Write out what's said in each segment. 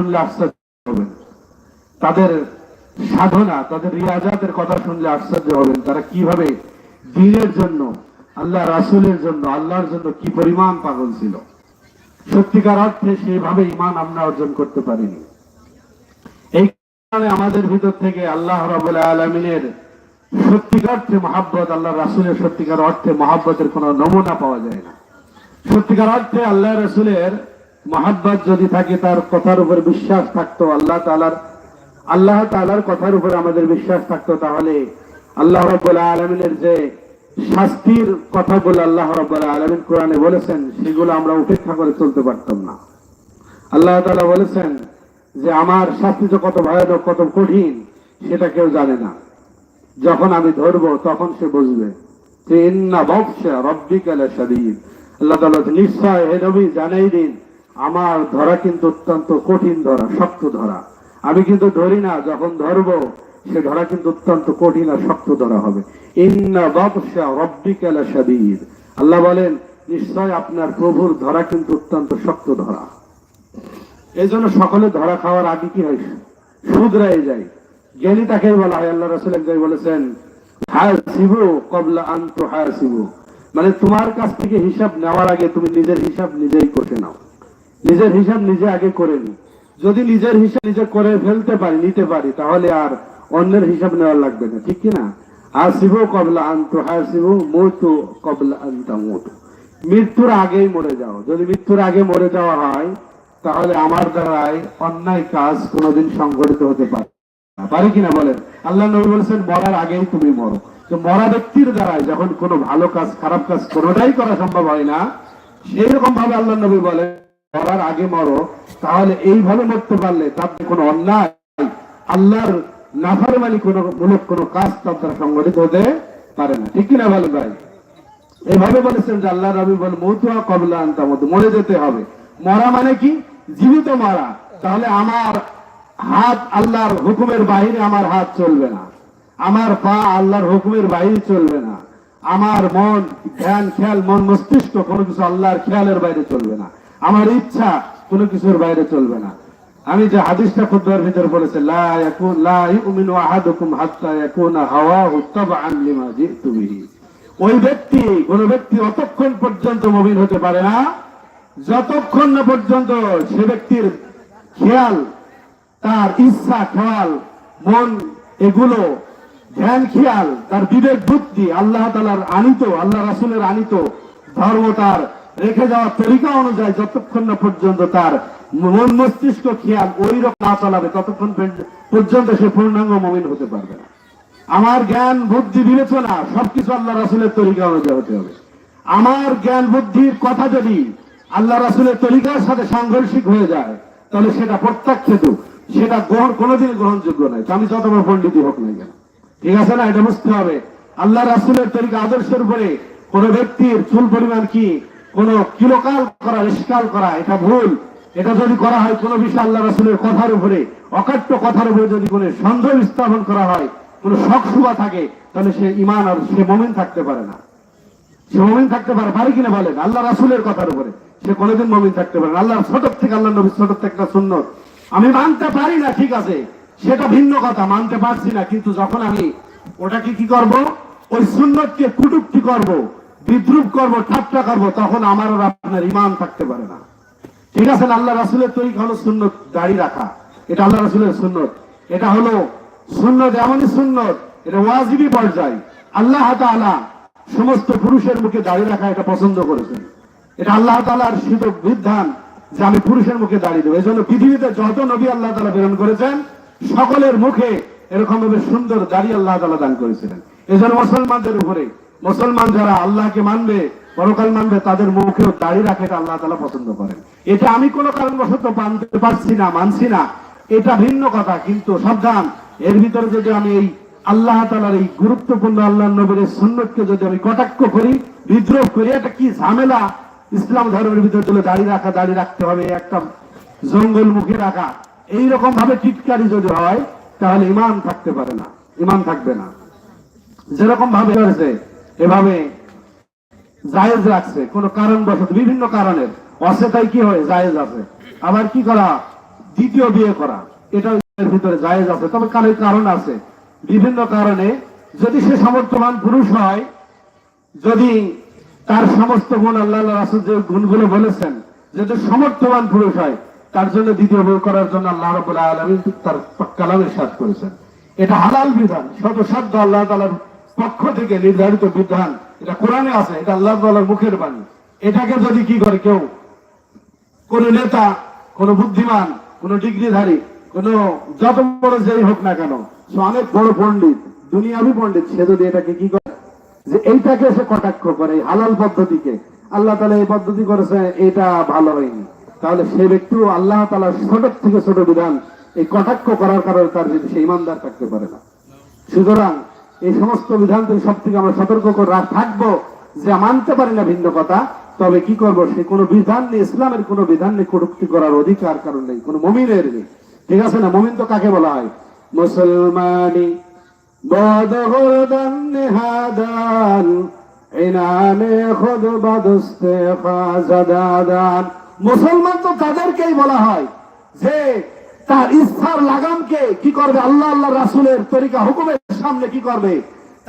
শুনলে আশ্চর্য হবেন। তাদের সাধনা, তাদের রিয়াজাতের কথা শুনলে আশ্চর্য হবেন। তারা কীভাবে দিনের জন্য, আল্লাহ রাসুলের জন্য, আল্লাহর জন্য কি পরিমাণ পাগল ছিল। সত্যিকার অর্থে সেইভাবে ইমান আমরা অর্জন করতে পারিনি। এই কারণে আমাদের ভিতর থেকে আল্লাহ রাবুল আলমিনের সত্যিকার অর্থে মহাব্বত, আল্লাহ রাসুলের সত্যিকার অর্থে মহাব্বতের কোনো নমুনা পাওয়া যায় না। সত্যিকার অর্থে আল্লাহ রসুলের মহাব্বত যদি থাকে, তার কথার উপর বিশ্বাস থাকতো, আল্লাহ তালার আল্লাহ তালার কথার উপর আমাদের বিশ্বাস থাকতো, তাহলে আল্লাহ রব্বুল্লাহ আলমিনের যে শাস্তির কথাগুলো আল্লাহ রব্বুল্লাহ আলমিন কোরআনে বলেছেন, সেগুলো আমরা উপেক্ষা করে চলতে পারতাম না। আল্লাহ তালা বলেছেন যে, আমার শাস্তি তো কত ভয়ানক, কত কঠিন, সেটা কেউ জানে না। যখন আমি ধরবো, তখন সে বুঝবে যে, ইন্না বক্সা রব্বিকালে শরীর আল্লাহ তালা নিশ্চয় হে নবী, জানাই দিন আমার ধরা কিন্তু অত্যন্ত কঠিন ধরা, শক্ত ধরা। আমি কিন্তু ধরি না, যখন ধরবো, সে ধরা কিন্তু অত্যন্ত কঠিন আর শক্ত ধরা হবে। আল্লাহ বলেন, নিশ্চয় আপনার প্রভুর ধরা কিন্তু অত্যন্ত শক্ত ধরা। এই জন্য সকলে ধরা খাওয়ার আগে কি হয়? শুধরাই যায়। জ্ঞানী তাকেই বলা হয়, আল্লাহ রসুল এক জায়গায় বলেছেন, হাসিবু কবলা আন্ত হাসিবু। মানে তোমার কাছ থেকে হিসাব নেওয়ার আগে তুমি নিজের হিসাব নিজেই করে নাও। নিজের হিসাব নিজে আগে করে নি। যদি নিজের হিসাব নিজে করে ফেলতে পারি, নিতে পারি, তাহলে আর অন্যের হিসাব নেওয়ার লাগবে না, ঠিক কিনা? হাসিবু কবলা আন্ত, হাসিবু মতু কবলা আন্তা মতু। মৃত্যুর আগেই মরে যাও। যদি মৃত্যুর আগে মরে যাওয়া হয়, তাহলে আমার দ্বারাই অন্যায় কাজ কোনোদিন সংগঠিত হতে পারে পারে কিনা বলেন? আল্লাহ নবী বলেছেন, মরার আগেই তুমি মরো। তো মরা ব্যক্তির দ্বারাই যখন কোনো ভালো কাজ, খারাপ কাজ কোনোটাই করা সম্ভব হয় না সেই রকম ভাবে আল্লাহ নবী বলে মরার আগে মরো, তাহলে এইভাবে মরতে পারলে তাতে কোনো অন্যায়, আল্লাহর নাফারমানি কোনো মূলক কোনো কাজ তার দ্বারা সংগঠিত হতে পারে না। ঠিক কিনা বলেন ভাই? এভাবে বলেছেন যে আল্লাহ রবি বল মৌতুয়া কবলা আনতা মতো মরে যেতে হবে। মরা মানে কি? জীবিত মরা। তাহলে আমার হাত আল্লাহর হুকুমের বাইরে আমার হাত চলবে না। আমার পা আল্লাহর হুকুমের বাইরে চলবে না। আমার মন, ধ্যান, খেয়াল, মন মস্তিষ্ক কোনো কিছু আল্লাহর খেয়ালের বাইরে চলবে না। আমার ইচ্ছা কোনো কিছুর বাইরে চলবে না। আমি যে হাদিসটা খুদ্বার ভিতরে বলেছে ওই ব্যক্তি, কোন ব্যক্তি অতক্ষণ পর্যন্ত মবিন হতে পারে না। যতক্ষণ না পর্যন্ত সে ব্যক্তির খেয়াল, তার ইচ্ছা, খেয়াল, মন, এগুলো, ধ্যান, খেয়াল, তার বিবেক, বুদ্ধি, আল্লাহ তালার আনিত, আল্লাহ রাসুলের আনিত ধর্ম তার রেখে যাওয়ার তরিকা অনুযায়ী যতক্ষণ না পর্যন্ত তার মন মস্তিষ্ক খেয়াল ওই রকম না চালাবে, ততক্ষণ পর্যন্ত সে পূর্ণাঙ্গ মমিন হতে পারবে না। আমার জ্ঞান, বুদ্ধি, বিবেচনা সবকিছু আল্লাহ রাসুলের তরিকা অনুযায়ী হতে হবে। আমার জ্ঞান, বুদ্ধির কথা যদি আল্লাহ রাসুলের তরিকার সাথে সাংঘর্ষিক হয়ে যায়, তাহলে সেটা প্রত্যাখ্যাত, সেটা গ্রহণ কোনোদিন গ্রহণযোগ্য নয়। আমি যত বড় পণ্ডিতই হোক না কেন। ঠিক আছে না? এটা বুঝতে হবে। আল্লাহ রাসুলের তরিকা আদর্শের উপরে কোন ব্যক্তির চুল পরিমাণ কি? কোন কিলোকাল করা ইস্কাল করা, এটা ভুল। এটা যদি করা হয়, কোন বিষয় আল্লাহ রাসুলের কথার উপরে, অকাট্য কথার উপরে যদি কোনো সন্দেহ স্থাপন করা হয়, কোন শখ শুভা থাকে, তাহলে সে ইমান আর সে মমিন থাকতে পারে না। সে মমিন থাকতে পারে পারে কিনা বলেন? আল্লাহ রাসুলের কথার উপরে। সে কোনোদিন মমিন থাকতে পারে না। আল্লাহর ছোট থেকে আল্লাহ নবী ছোট থেকে একটা সুন্নত। আমি মানতে পারি না, ঠিক আছে। সেটা ভিন্ন কথা, মানতে পারছি না। কিন্তু যখন আমি ওটাকে কি করব? ওই সুন্নতকে কুটুক্তি করব। বিদ্রুপ করব, ঠাট্টা করব, তখন আমার আপনার ইমান থাকতে পারে না। ঠিক আছে আল্লাহ রাসুলের তরিকা হলো সুন্নত, দাড়ি রাখা। এটা আল্লাহ রাসুলের সুন্নত। এটা হলো সুন্নত এমনই সুন্নত, এটা ওয়াজিবি পর্যায়। আল্লাহ তাআলা সমস্ত পুরুষের মুখে দাঁড়িয়ে রাখা এটা পছন্দ করেছেন। এটা আল্লাহ তাআলার শীত বিধান যে আমি পুরুষের মুখে দাঁড়িয়ে দেবো। এই জন্য পৃথিবীতে যত নবী আল্লাহ তালা প্রেরণ করেছেন, সকলের মুখে এরকম ভাবে সুন্দর দাড়ি আল্লাহ তালা দান করেছিলেন। এই জন্য মুসলমানদের উপরে মুসলমান যারা আল্লাহকে মানবে, পরকাল মানবে, তাদের মুখেও দাড়ি রাখে আল্লাহ তাআলা পছন্দ করেন। এটা আমি কোনো কারণবশত মানতে পারছি না, মানছি না। এটা ভিন্ন কথা, কিন্তু সাবধান। এর ভিতরে যদি আমি এই আল্লাহ তালার এই গুরুত্বপূর্ণ আল্লাহ নবীর সুন্নতকে যদি আমি কটাক্ষ করি, বিদ্রোহ করি, এটা কি ঝামেলা? ইসলাম ধর্মের ভিতরে তুলে দাঁড়িয়ে রাখা দাঁড়িয়ে রাখতে হবে, একটা জঙ্গল মুখে রাখা এই রকম ভাবে টিটকারি যদি হয়, তাহলে ইমান থাকতে পারে না, ইমান থাকবে না। যেরকম ভাবে করেছে এভাবে জায়েজ রাখছে। কোন কারণ বশত বিভিন্ন কারণের। অসেতাই কি হয়? জায়েজ আছে। আবার কি করা? দ্বিতীয় বিয়ে করা। এটা ভিতরে জায়েজ আছে। তবে কারণ কারণ আছে। বিভিন্ন কারণে যদি সে সমর্থবান পুরুষ হয়, যদি তার সমস্ত গুণ আল্লাহ রাসুল যে গুণগুলো বলেছেন, যদি সমর্থবান পুরুষ হয়, তার জন্য দ্বিতীয় বই করার জন্য আল্লাহ রবুল্লাহ আলমী তার কালামের সাথ করেছেন। এটা হালাল বিধান। শত শব্দ আল্লাহ তালার পক্ষ থেকে নির্ধারিত বিধান, এটা কোরআনে আছে, এটা আল্লাহ তালার মুখের বাণী। এটাকে যদি কি করে কেউ, কোন নেতা, কোন বুদ্ধিমান, কোন ডিগ্রিধারী, কোন যত বড় যেই হোক না কেন অনেক বড় পণ্ডিত, দুনিয়াবি পণ্ডিত, সে যদি এটাকে কি করে, যে এইটাকে সে কটাক্ষ করে হালাল পদ্ধতিকে, আল্লাহ তালা এই পদ্ধতি করেছে, এটা ভালো হয়নি। তাহলে সে ব্যক্তিও আল্লাহ তালা ছোট থেকে ছোট বিধান, এই কটাক্ষ করার কারণে তার যদি সে ইমানদার থাকতে পারে না। সুতরাং এই সমস্ত বিধান থেকে সব থেকে আমরা সতর্ক করে থাকব। যে মানতে পারি না ভিন্ন কথা, তবে কি করব? সে কোনো বিধান নেই, ইসলামের কোনো বিধান নেই, কটুক্তি করার অধিকার কারণ নেই, কোনো মমিনের নেই। ঠিক আছে না? মমিন তো কাকে বলা হয়? মুসলমানি। মুসলমান তো তাদেরকেই বলা হয় যে তার ইচ্ছার লাগামকে কি করবে? আল্লাহ আল্লাহ রাসুলের তরিকা, হুকুমের সামনে কি করবে?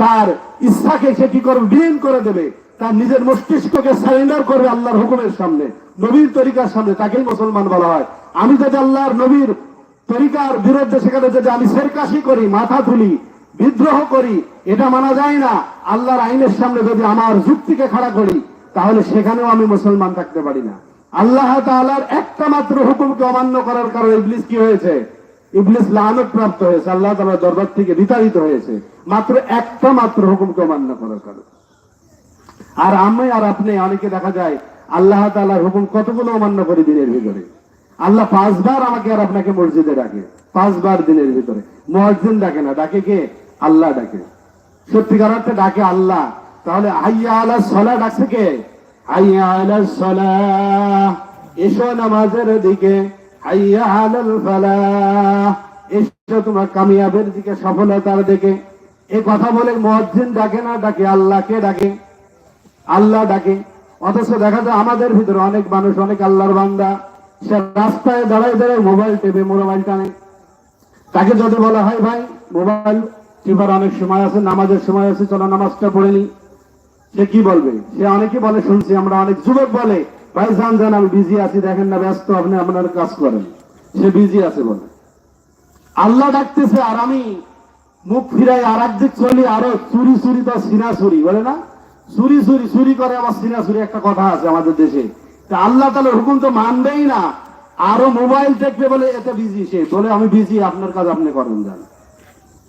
তার ইচ্ছাকে সে কি করবে? বিলীন করে দেবে। তার নিজের মস্তিষ্ককে সারেন্ডার করবে আল্লাহর হুকুমের সামনে, নবীর তরিকার সামনে। তাকেই মুসলমান বলা হয়। আমি যদি আল্লাহর নবীর তরিকার বিরুদ্ধে সেখানে যদি আমি সেরকাশি করি, মাথা তুলি, বিদ্রোহ করি, এটা মানা যায় না। আল্লাহর আইনের সামনে যদি আমার যুক্তিকে খাড়া করি, তাহলে সেখানেও আমি মুসলমান থাকতে পারি না। আল্লাহ তাআলার একটা মাত্র হুকুমকে অমান্য করার কারণে ইবলিস কি হয়েছে? ইবলিস লানত প্রাপ্ত হয়েছে, আল্লাহ তাআলার দরবার থেকে বিতাড়িত হয়েছে। মাত্র একটা মাত্র হুকুমকে অমান্য করার কারণে। আর আমি আর আপনি, অনেকে দেখা যায়, আল্লাহ তাআলার হুকুম কতগুলো অমান্য করি দিনের ভিতরে? আল্লাহ পাঁচবার আমাকে আর আপনাকে মসজিদে ডাকে, পাঁচবার দিনের ভিতরে। মসজিদ ডাকে না, ডাকে কে? আল্লাহ ডাকে। সত্যিকার অর্থে ডাকে আল্লাহ। তাহলে আইয়া আল্লাহ সলা ডাকছে কে? এসো নামাজের দিকে এসো তোমার কামিয়াবের দিকে, সফলতার দিকে। এ কথা বলে মসজিদ ডাকে না, ডাকে আল্লাহকে ডাকে। আল্লাহ ডাকে। অথচ দেখা যায় আমাদের ভিতরে অনেক মানুষ, অনেক আল্লাহর বান্দা। সে রাস্তায় দাঁড়ায় দাঁড়ায় মোবাইল টেপে, মোবাইল টানে। তাকে যদি বলা হয়, ভাই, মোবাইল টিপার অনেক সময় আছে, নামাজের সময় আছে, চলো নামাজটা পড়ে নি। সে কি বলবে? সে অনেকে বলে, শুনছি আমরা অনেক যুবক বলে, ভাই যান যান আমি বিজি আছি, দেখেন না ব্যস্ত, আপনি আপনার কাজ করেন। সে বিজি আছে বলে। আল্লাহ ডাকতেছে, আর আমি মুখ ফিরাই আর একদিক চলি, আরও চুরি চুরি তো সিনা চুরি, বলে না? চুরি চুরি চুরি করে আবার সিনা চুরি, একটা কথা আছে আমাদের দেশে। তা আল্লাহ তাহলে হুকুম তো মানবেই না। আরও মোবাইল দেখবে বলে, এতে বিজি সে। বলে, আমি বিজি আপনার কাজ আপনি করেন যান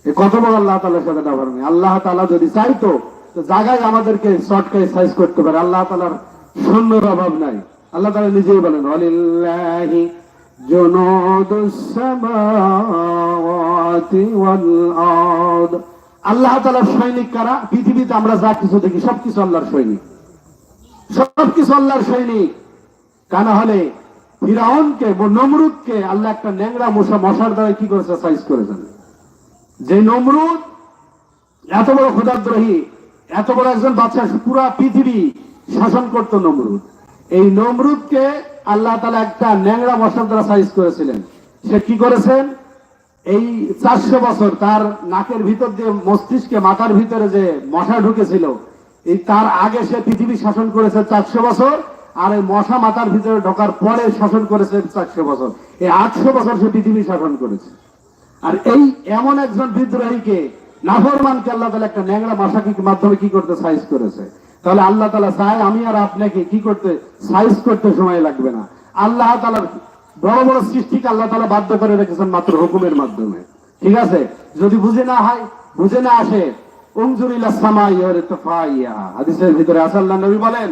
এ কত বড় আল্লাহ তালার সাথে আল্লাহ তালা যদি চাইতো জায়গায় আমাদেরকে শর্টকাট সাইজ করতে পারে। আল্লাহ তালার সৈন্যর অভাব নাই। আল্লাহ তালা নিজেই বলেন অলিল্লাহি আল্লাহ তালার সৈনিক কারা? পৃথিবীতে আমরা যা কিছু দেখি, সবকিছু আল্লাহর সৈনিক। সবকিছু আল্লাহর সৈনিক। কেন হলে ফিরাউনকে, নমরুদকে আল্লাহ একটা ন্যাংরা মশা, মশার দ্বারা কি করেছে? সাইজ করেছেন যে নমরুদ এত বড় ক্ষুদাদ্রোহী এত বড় একজন বাচ্চা পুরা পৃথিবী শাসন করত নমরুদ। এই নমরুদকে আল্লাহ তালা একটা ন্যাংরা মশার দ্বারা সাইজ করেছিলেন। সে কি করেছেন? এই চারশো বছর তার নাকের ভিতর দিয়ে মস্তিষ্কে মাথার ভিতরে যে মশা ঢুকেছিল, এই তার আগে সে পৃথিবী শাসন করেছে চারশো বছর, আর এই মশা মাথার ভিতরে ঢোকার পরে শাসন করেছে চারশো বছর। এই আটশো বছর সে পৃথিবী শাসন করেছে। আর এই এমন একজন বিদ্রোহীকে নাফরমানকে আল্লাহ তালা একটা ন্যাংরা মশাকে মাধ্যমে কি করতে সাইজ করেছে? তাহলে আল্লাহ তালা চায় আমি আর আপনাকে কি করতে সাইজ করতে সময় লাগবে না। আল্লাহ তালার বড় বড় সৃষ্টিকে আল্লাহ তালা বাধ্য করে রেখেছেন মাত্র হুকুমের মাধ্যমে। ঠিক আছে? যদি বুঝে না হয়, বুঝে না আসে ভিতরে নবী বলেন,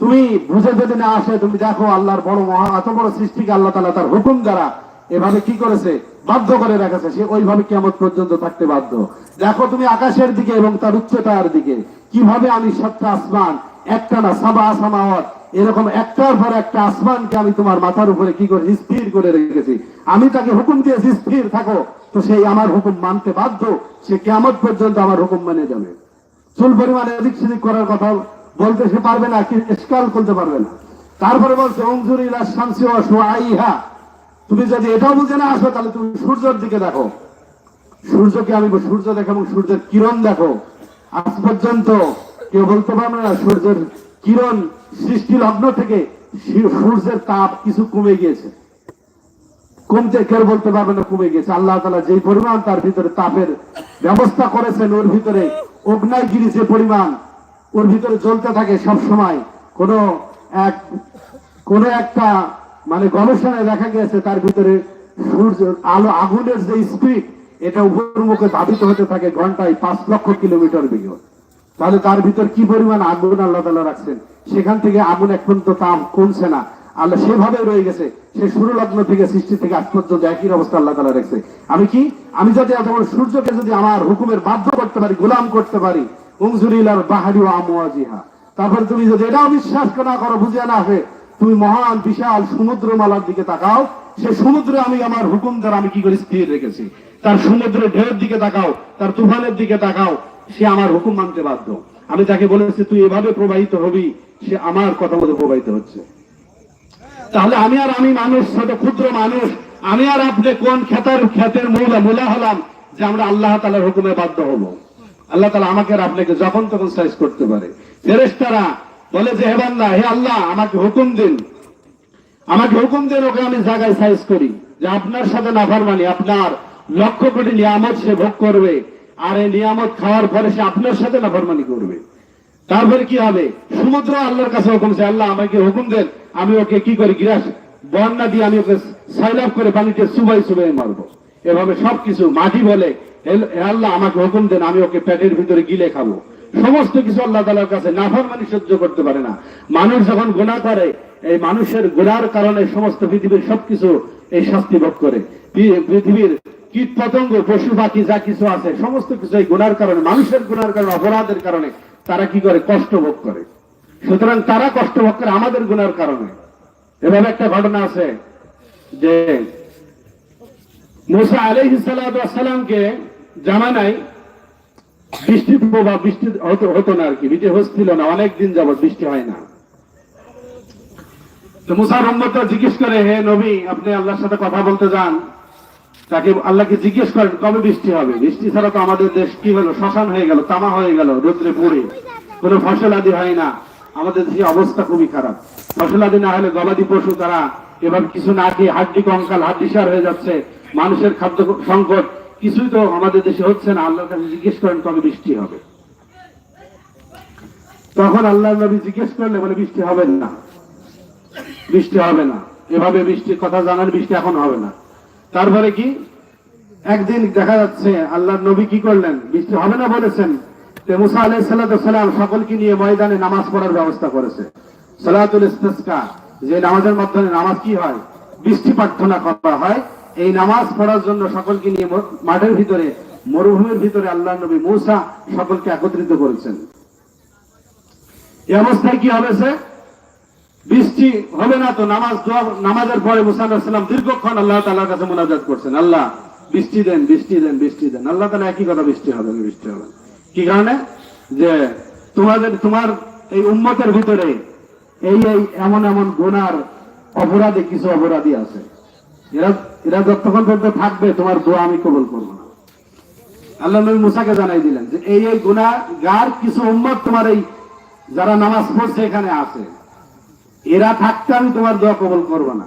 তুমি বুঝে যদি না আসে, তুমি দেখো আল্লাহর বড় মহা এত বড় সৃষ্টিকে আল্লাহ তালা তার হুকুম দ্বারা এভাবে কি করেছে? বাধ্য করে রেখেছে সে ওইভাবে কেমন পর্যন্ত থাকতে বাধ্য। দেখো তুমি আকাশের দিকে এবং তার উচ্চতার দিকে। কীভাবে আমি সাতটা আসমান, একটা না সাবা সামাওয়াত, এরকম একটার পর একটা আসমানকে আমি তোমার মাথার উপরে কি করে স্থির করে রেখেছি? আমি তাকে হুকুম দিয়েছি, স্থির থাকো। তো সেই আমার হুকুম মানতে বাধ্য। সে কেমন পর্যন্ত আমার হুকুম মেনে যাবে। চুল পরিমাণে এদিক সেদিক করার কথা বলতে সে পারবে না, কি স্কাল করতে পারবে না। তারপরে বলছে অঞ্জুরি শামসি আইহা তুমি যদি এটাও বুঝে না আসো তাহলে তুমি সূর্যের দিকে দেখো। সূর্যকে আমি সূর্য দেখো এবং সূর্যের কিরণ দেখো। আজ পর্যন্ত কেউ বলতে পারবে না, সূর্যের কিরণ সৃষ্টি লগ্ন থেকে সূর্যের তাপ কিছু কমে গিয়েছে। কমতে কেউ বলতে পারবে না কমে গেছে আল্লাহ তালা যে পরিমাণ তার ভিতরে তাপের ব্যবস্থা করেছেন, ওর ভিতরে অগ্নায়গিরি যে পরিমাণ, ওর ভিতরে চলতে থাকে সব সময় কোন এক কোন একটা মানে গবেষণায় দেখা গেছে তার ভিতরে সূর্য, আলো, আগুনের যে স্পিড এটা উপর মুখে ধাবিত হতে থাকে ঘন্টায় পাঁচ লক্ষ কিলোমিটার বেগে। তাহলে তার ভিতর কি পরিমাণ আগুন আল্লাহ তালা রাখছেন? সেখান থেকে আগুন এখন তো তাপ কমছে না। আল্লাহ সেভাবে রয়ে গেছে। সে শুরু লগ্ন থেকে সৃষ্টি থেকে আজ পর্যন্ত একই অবস্থা আল্লাহ তালা রাখছে। আমি কি? আমি যদি যেমন সূর্যকে যদি আমার হুকুমের বাধ্য করতে পারি, গোলাম করতে পারি উংজুরিলার বাহারি ও আমুয়াজিহা তারপর তুমি যদি এটাও বিশ্বাস না করো, বুঝে না আসে তুমি মহান, বিশাল সমুদ্র মালার দিকে তাকাও। সে সমুদ্রে আমি আমার হুকুম দ্বারা আমি কি করে স্থির রেখেছি? তার সমুদ্রের ঢেউয়ের দিকে তাকাও, তার তুফানের দিকে তাকাও, সে আমার হুকুম মানতে বাধ্য। আমি তাকে বলেছি, তুই এভাবে প্রবাহিত হবি, সে আমার কথা মতো প্রবাহিত হচ্ছে। তাহলে আমি আর আমি মানুষ, ছোট ক্ষুদ্র মানুষ, আমি আর আপনি কোন খেতার খেতের মূলা মূলা হলাম যে আমরা আল্লাহ তালার হুকুমে বাধ্য হব? আল্লাহ তালা আমাকে আর আপনাকে যখন তখন সাইজ করতে পারে। ফেরেশতারা বলে যে হে বান্দা হে আল্লাহ, আমাকে হুকুম দিন। আমাকে হুকুম দিন, ওকে আমি জায়গায় সাইজ করি। যে আপনার সাথে নাফারমানি, আপনার লক্ষ কোটি নিয়ামত সে ভোগ করবে, আর এই নিয়ামত খাওয়ার পরে সে আপনার সাথে নাফারমানি করবে। তারপরে কি হবে? সমুদ্র আল্লাহর কাছে হুকুম চাই আল্লাহ, আমাকে হুকুম দেন, আমি ওকে কি করি, গিরাস, বন্যা দিয়ে আমি ওকে সাইলাপ করে পানিতে সুবাই সুবাই মারবো। এভাবে সবকিছু মাটি বলে, "হে- হে আল্লাহ, আমাকে হুকুম দেন, আমি ওকে পেটের ভিতরে গিলে খাব। সমস্ত কিছু আল্লাহ তালার কাছে নাফার মানে সহ্য করতে পারে না। মানুষ যখন গুণা করে, এই মানুষের গুণার কারণে সমস্ত পৃথিবীর সবকিছু এই শাস্তি ভোগ করে। পৃথিবীর কীট পতঙ্গ পশু, পাখি যা কিছু আছে, সমস্ত কিছু এই গুণার কারণে, মানুষের গুণার কারণে, অপরাধের কারণে তারা কি করে? কষ্ট ভোগ করে। সুতরাং তারা কষ্ট ভোগ করে আমাদের গুণার কারণে। এভাবে একটা ঘটনা আছে যে, মুসা আলহ সালামকে জামানায় বৃষ্টি প্রভাব, বৃষ্টি হতো না বৃষ্টি হচ্ছিল না যাবত বৃষ্টি হয় না। মুসার জিজ্ঞেস করে, হে নবী, আপনি আল্লাহর সাথে কথা বলতে যান। তাকে আল্লাহকে জিজ্ঞেস করেন, কবে বৃষ্টি হবে? বৃষ্টি ছাড়া তো আমাদের দেশ কি হলো? শ্মশান হয়ে গেল, তামা হয়ে গেল, রোদ্রে পড়ে। কোনো ফসল আদি হয় না। আমাদের দেশে অবস্থা খুবই খারাপ। ফসল আদি না হলে গবাদি পশু তারা এবার কিছু না খেয়ে হাড্ডি কঙ্কাল হাড্ডি সার হয়ে যাচ্ছে। মানুষের খাদ্য সংকট কিছুই তো আমাদের দেশে হচ্ছে না, আল্লাহর কাছে জিজ্ঞেস করেন কবে বৃষ্টি হবে। তখন আল্লাহ নবী জিজ্ঞেস করলে বলে, বৃষ্টি হবে না, বৃষ্টি হবে না। এভাবে বৃষ্টির কথা জানার বৃষ্টি এখন হবে না। তারপরে কি? একদিন দেখা যাচ্ছে আল্লাহর নবী কি করলেন? বৃষ্টি হবে না, বলেছেন। মুসা আলাই সাল্লাম সকলকে নিয়ে ময়দানে নামাজ পড়ার ব্যবস্থা করেছে। সালাতুল ইস্তেসকা, যে নামাজের মাধ্যমে নামাজ কি হয়? বৃষ্টি প্রার্থনা করা হয়। এই নামাজ পড়ার জন্য সকলকে নিয়ে মাঠের ভিতরে, মরুভূমির ভিতরে আল্লাহ নবী মূসা সকলকে একত্রিত করেছেন। এই অবস্থায় কি হয়েছে বৃষ্টি হবে না তো নামাজ নামাজের পরে মুসাল্লাহাম দীর্ঘক্ষণ আল্লাহ তালার কাছে মোনাজাত করছেন। আল্লাহ, বৃষ্টি দেন বৃষ্টি দেন বৃষ্টি দেন। আল্লাহ তালা একই কথা বৃষ্টি হবে বৃষ্টি হবে। কি কারণে? যে তোমাদের, তোমার এই উম্মতের ভিতরে এই এই এমন এমন গুনার অপরাধে কিছু অপরাধী আছে। এরা এরা যতক্ষণ পর্যন্ত থাকবে, তোমার দোয়া আমি কবল করব না। আল্লাহ নবী মুসাকে জানাই দিলেন যে, এই এই গুণা গার কিছু উম্মত তোমার এই, যারা নামাজ পড়ছে এখানে আছে। এরা থাকতে আমি তোমার দোয়া কবল করব না।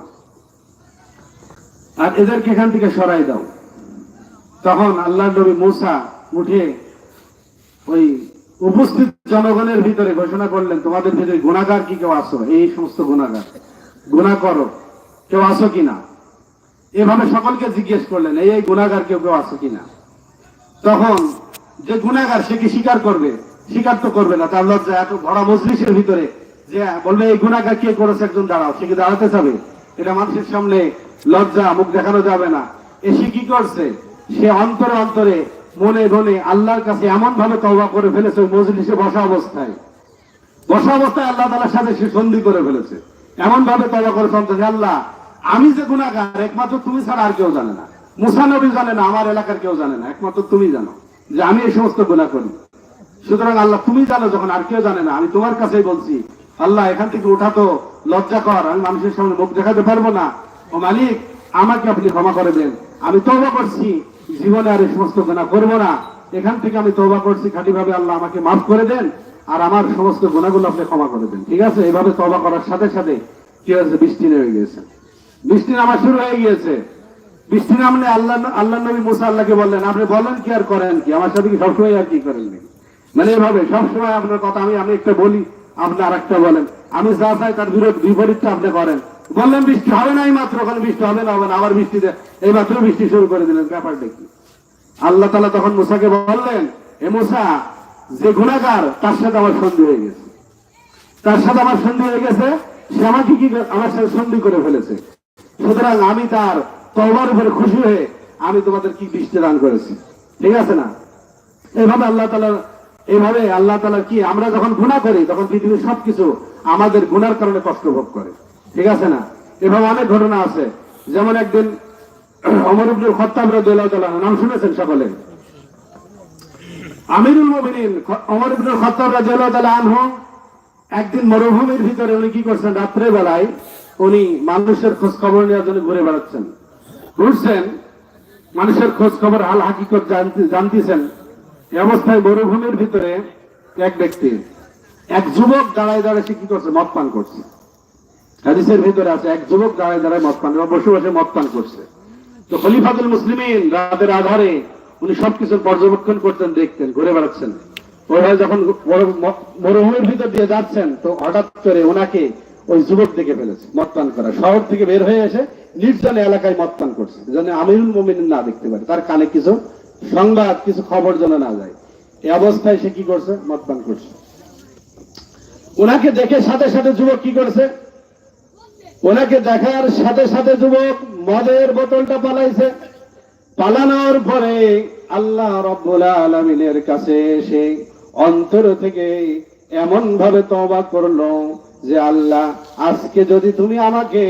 আর এদেরকে এখান থেকে সরাই দাও। তখন আল্লাহ নবী মুসা উঠে ওই উপস্থিত জনগণের ভিতরে ঘোষণা করলেন, তোমাদের ভিতরে গুণাগার কি কেউ আসো এই সমস্ত গুণাগার গুণা করো। কেউ আসো কিনা? এভাবে সকলকে জিজ্ঞেস করলেন, এই গুণাগার কেউ কেউ আসো কিনা? তখন যে গুণাগার, সে কি স্বীকার করবে? স্বীকার তো করবে না, তার লজ্জা, এত ভরা মজলিসের ভিতরে যে বলবে, এই গুণাগার কে করেছে? একজন দাঁড়াও, সে কি দাঁড়াতে যাবে এটা মানুষের সামনে লজ্জা, মুখ দেখানো যাবে না। এসে কি করছে? সে অন্তরে অন্তরে মনে মনে আল্লাহর কাছে এমন ভাবে তওবা করে ফেলেছে, ওই মজলিসে বসা অবস্থায়। বসা অবস্থায় আল্লাহ তালার সাথে সে সন্ধি করে ফেলেছে। এমন ভাবে তবা করে চলতে আল্লাহ আমি যে গুণাগার, একমাত্র তুমি ছাড়া আর কেউ জানে না। মুসা নবী জানে না, আমার এলাকার কেউ জানে না, একমাত্র তুমি জানো যে আমি এই সমস্ত গুণা করি। সুতরাং আল্লাহ, তুমি জানো যখন আর কেউ জানে না, আমি তোমার কাছেই বলছি, আল্লাহ, এখান থেকে উঠা তো, লজ্জা কর, আমি মানুষের সামনে মুখ দেখাতে পারব না। ও মালিক, আমাকে আপনি ক্ষমা করে দেন। আমি তওবা করছি, জীবনে আর এই সমস্ত গুণা করব না। এখান থেকে আমি তওবা করছি, খাঁটিভাবে আল্লাহ আমাকে মাফ করে দেন, আর আমার সমস্ত গুণাগুলো আপনি ক্ষমা করে দেন। ঠিক আছে? এভাবে তওবা করার সাথে সাথে কি হয়েছে? বৃষ্টি নেমে গিয়েছে। বৃষ্টি নামা শুরু হয়ে গিয়েছে। বৃষ্টি নামলে আল্লাহ আল্লাহ নবী মুসা আল্লাহকে বললেন, আপনি বলেন কি আর করেন কি? আমার সাথে কি সবসময় আর কি করেন নাকি? মানে এভাবে, সবসময় আপনার কথা আমি আমি একটা বলি, আপনি আর একটা বলেন। আমি যা চাই তার বিরোধ বিপরীতটা আপনি করেন। বললেন, বৃষ্টি হবে না এই মাত্র ওখানে বৃষ্টি হবে না হবে না। আবার বৃষ্টিতে এই মাত্র বৃষ্টি শুরু করে দিলেন। ব্যাপারটা কি? আল্লাহ তালা তখন মুসাকে বললেন, এ মুসা, যে গুণাগার তার সাথে আমার সন্ধি হয়ে গেছে। তার সাথে আমার সন্ধি হয়ে গেছে, সে আমাকে কি আমার সাথে সন্ধি করে ফেলেছে? সুতরাং আমি তার তবার উপরে খুশি হয়ে আমি তোমাদের কি বৃষ্টি দান করেছি। ঠিক আছে না? এইভাবে আল্লাহ তালা এইভাবে আল্লাহ তালা কি, আমরা যখন গুণা করি, তখন পৃথিবীর সবকিছু আমাদের গুনার কারণে কষ্ট ভোগ করে। ঠিক আছে না? এভাবে অনেক ঘটনা আছে। যেমন একদিন অমর ইবনুল খত্তাব রাদিয়াল্লাহু নাম শুনেছেন সকলে? আমিরুল মুমিনিন অমর ইবনুল খত্তাব রাদিয়াল্লাহু তাআলা আনহু একদিন মরুভূমির ভিতরে উনি কি করছেন? রাত্রে বেলায় উনি মানুষের খোঁজ খবর নেওয়ার জন্য ঘুরে বেড়াচ্ছেন। ঘুরছেন, মানুষের খোঁজ খবর হাল হাকিকত জানতেছেন অবস্থায় মরুভূমির ভিতরে এক ব্যক্তি, এক যুবক দাঁড়ায় দাঁড়ায় সে কি করছে? মদ পান করছে। হাদিসের ভিতরে আছে, এক যুবক দাঁড়ায় দাঁড়ায় মদ পান বসে বসে মদ পান করছে। তো খলিফাতুল মুসলিমিন রাতের আধারে উনি সবকিছু পর্যবেক্ষণ করতেন, দেখতেন, ঘুরে বেড়াচ্ছেন। ওইভাবে যখন মরুভূমির ভিতর দিয়ে যাচ্ছেন, তো হঠাৎ করে ওনাকে ওই যুবক দেখে ফেলেছে মদ পান করা। শহর থেকে বের হয়ে এসে নির্জনে এলাকায় মদ পান করছে, যেন আমিরুল মোমিন না দেখতে পারে। তার কানে কিছু সংবাদ, কিছু খবর যেন না যায়। এই অবস্থায় সে কি করছে? মদ পান করছে। ওনাকে দেখে সাথে সাথে যুবক কি করছে? ওনাকে দেখার সাথে সাথে যুবক মদের বোতলটা পালাইছে। পালানোর পরে আল্লাহ রব্বুল আলমিনের কাছে এসে অন্তর থেকে এমন ভাবে তবা করল যে আল্লাহ, আজকে যদি তুমি আমাকে,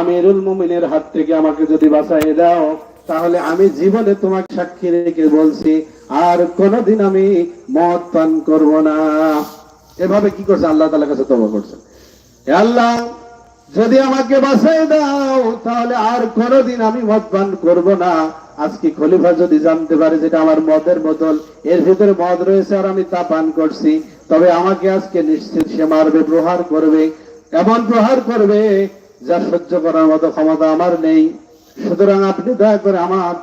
আমিরুল মুমিনের হাত থেকে আমাকে যদি বাঁচাই দাও, তাহলে আমি জীবনে তোমাকে সাক্ষী রেখে বলছি, আর কোনোদিন আমি মদ পান করব না। এভাবে কি করছে? আল্লাহ তালার কাছে তবা করছে। আল্লাহ, যদি আমাকে বাঁচাই দাও, তাহলে আর কোনোদিন আমি মদ পান করব না। আজকে খলিফা যদি জানতে পারে যেটা আমার মদের বোতল, এর ভিতরে মদ রয়েছে আর আমি তা পান করছি তবে আমাকে আজকে নিশ্চিত সে মারবে, প্রহার করবে, এমন প্রহার করবে যা সহ্য করার মতো ক্ষমতা আমার নেই। সুতরাং আপনি দয়া করে আমার